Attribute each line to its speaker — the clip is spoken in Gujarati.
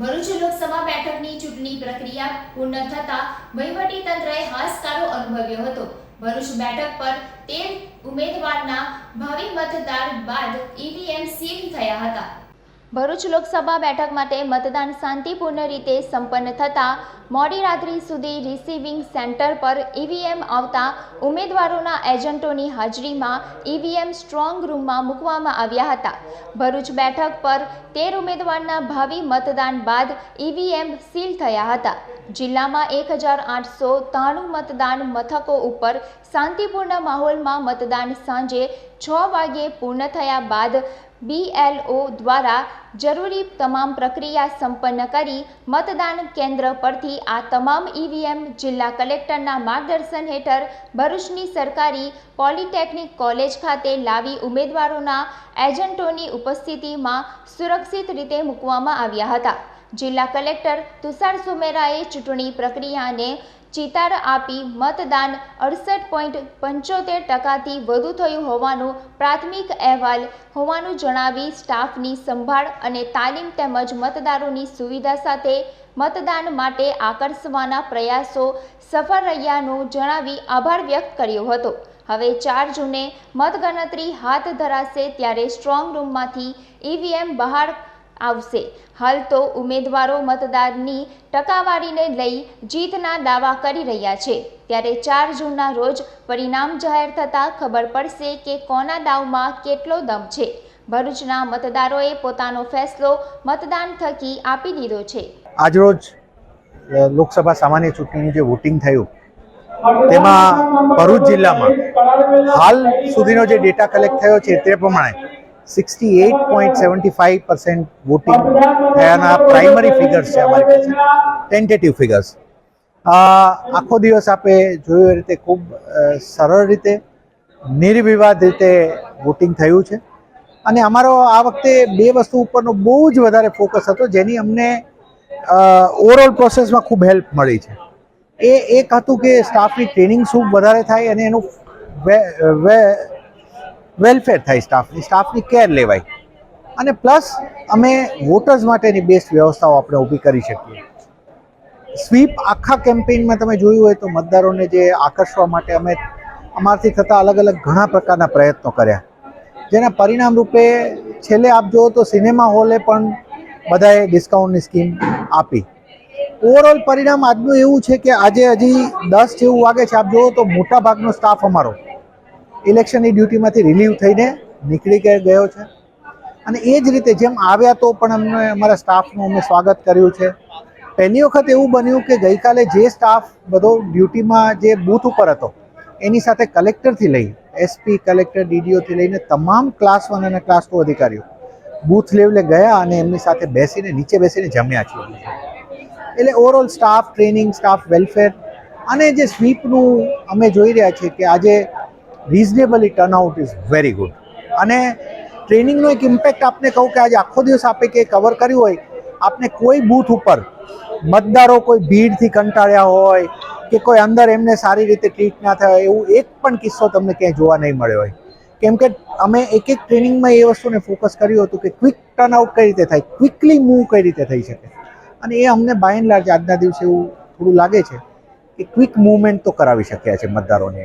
Speaker 1: ભરૂચ લોકસભા બેઠકની ચૂંટણી પ્રક્રિયા પૂર્ણ થતા વહીવટી તંત્રએ હાશકારો અનુભવ્યો હતો. ભરૂચ બેઠક પર તેર ઉમેદવારના ભાવિ મતદાર બાદ ઈવીએમ સીલ થયા હતા. ભરૂચ લોકસભા બેઠક માટે મતદાન શાંતિપૂર્ણ રીતે સંપન્ન થતાં મોડી રાત્રિ સુધી રિસીવિંગ સેન્ટર પર ઈવીએમ આવતા ઉમેદવારોના એજન્ટોની હાજરીમાં ઈવીએમ સ્ટ્રોંગ રૂમમાં મૂકવામાં આવ્યા હતા. ભરૂચ બેઠક પર તેર ઉમેદવારના ભાવિ મતદાન બાદ ઈવીએમ સીલ થયા હતા. જિલ્લામાં એક હજાર આઠસો ત્રાણું મતદાન મથકો ઉપર શાંતિપૂર્ણ માહોલમાં મતદાન સાંજે છ વાગ્યે પૂર્ણ થયા બાદ બીએલઓ દ્વારા જરૂરી તમામ પ્રક્રિયા સંપન્ન કરી મતદાન કેન્દ્ર પરથી આ તમામ ઈવીએમ જિલ્લા કલેક્ટરના માર્ગદર્શન હેઠળ ભરૂચની સરકારી પોલિટેકનિક કોલેજ ખાતે લાવી ઉમેદવારોના એજન્ટોની ઉપસ્થિતિમાં સુરક્ષિત રીતે મૂકવામાં આવ્યા હતા. જિલ્લા કલેક્ટર તુષાર સુમેરાએ ચૂંટણી પ્રક્રિયાને ચિતાર આપી મતદાન અડસઠ પોઈન્ટ પંચોતેર ટકાથી વધુ થયું હોવાનું પ્રાથમિક અહેવાલ હોવાનું જણાવી સ્ટાફની સંભાળ અને તાલીમ તેમજ મતદારોની સુવિધા સાથે મતદાન માટે આકર્ષવાના પ્રયાસો સફળ રહ્યાનું જણાવી આભાર વ્યક્ત કર્યો હતો. હવે ચાર જૂને મતગણતરી હાથ ધરાશે ત્યારે સ્ટ્રોંગ રૂમમાંથી ઈવીએમ બહાર આવશે. હાલ તો ઉમેદવારો મતદારની ટકાવારીને લઈ જીતના દાવા કરી રહ્યા છે. ત્યારે ચાર જૂનના રોજ પરિણામ જાહેર થતાં ખબર પડશે કે કોના દાવમાં કેટલો દમ છે. ભરૂચના મતદારોએ પોતાનો ફેસલો મતદાન થકી આપી દીધો છે.
Speaker 2: આજરોજ લોકસભા સામાન્ય ચૂંટણીનું જે વોટિંગ થયું, તેમાં ભરૂચ જિલ્લામાં હાલ સુધીનો જે ડેટા કલેક્ટ થયો છે તે પ્રમાણે sixty eight point seventy five percent voting થયાના પ્રાઇમરી ફિગર્સ છે અમારી પાસે. ટેન્ટેટિવ ફિગર્સ આખો દિવસ આપે જોયું એ રીતે ખૂબ સરળ રીતે, નિર્વિવાદ રીતે વોટિંગ થયું છે. અને અમારો આ વખતે બે વસ્તુ ઉપરનો બહુ જ વધારે ફોકસ હતો, જેની અમને ઓવરઓલ પ્રોસેસમાં ખૂબ હેલ્પ મળી છે. એ એક હતું કે સ્ટાફની ટ્રેનિંગ શું વધારે થાય અને એનું વેલફેર થાય સ્ટાફની સ્ટાફની કેર લેવાય. અને પ્લસ અમે વોટર્સ માટેની બેસ્ટ વ્યવસ્થાઓ આપણે ઊભી કરી શકીએ. સ્વીપ આખા કેમ્પેઇનમાં તમે જોયું હોય તો મતદારોને જે આકર્ષવા માટે અમે અમારથી થતા અલગ અલગ ઘણા પ્રકારના પ્રયત્નો કર્યા. જેના પરિણામ રૂપે છેલ્લે આપ જુઓ તો સિનેમા હોલે પણ બધાએ ડિસ્કાઉન્ટની સ્કીમ આપી. ઓવરઓલ પરિણામ આજનું એવું છે કે આજે હજી દસ જેવું વાગે છે. આપ જુઓ તો મોટા ભાગનો સ્ટાફ અમારો. ઇલેક્શનની ડ્યુટીમાંથી રિલીવ થઈને નીકળી ગયો છે. અને એ જ રીતે જેમ આવ્યા તો પણ અમને, અમારા સ્ટાફનું અમે સ્વાગત કર્યું છે. પહેલી વખત એવું બન્યું કે ગઈકાલે જે સ્ટાફ બધો ડ્યુટીમાં જે બૂથ ઉપર હતો, એની સાથે કલેક્ટરથી લઈ એસપી કલેક્ટર ડીડીઓથી લઈને તમામ ક્લાસ વન અને ક્લાસ ટુ અધિકારીઓ બૂથ લેવલે ગયા અને એમની સાથે બેસીને, નીચે બેસીને જમ્યા છીએ. એટલે overall staff training staff welfare અને જે સ્વીપનું અમે જોઈ રહ્યા છીએ કે આજે reasonably turnout is very good અને ટ્રેનિંગનો એક ઇમ્પેક્ટ આપને કહું કે આજે આખો દિવસ આપે કે કવર કર્યું હોય, આપને કોઈ બૂથ ઉપર મતદારો કોઈ ભીડથી કંટાળ્યા હોય કે કોઈ અંદર એમને સારી રીતે ટ્રીટ ના થાય એવું એક પણ કિસ્સો તમને ક્યાંય જોવા નહીં મળ્યો હોય. કેમ કે અમે એક એક ટ્રેનિંગમાં એ વસ્તુને ફોકસ કર્યું હતું કે ક્વિક ટર્નઆઉટ કઈ રીતે થાય ક્વિકલી મૂવ કઈ રીતે થઈ શકે. અને એ અમને બાય લાર્જ આજના દિવસે એવું થોડું લાગે છે કે ક્વિક મૂવમેન્ટ તો કરાવી શક્યા છે મતદારોને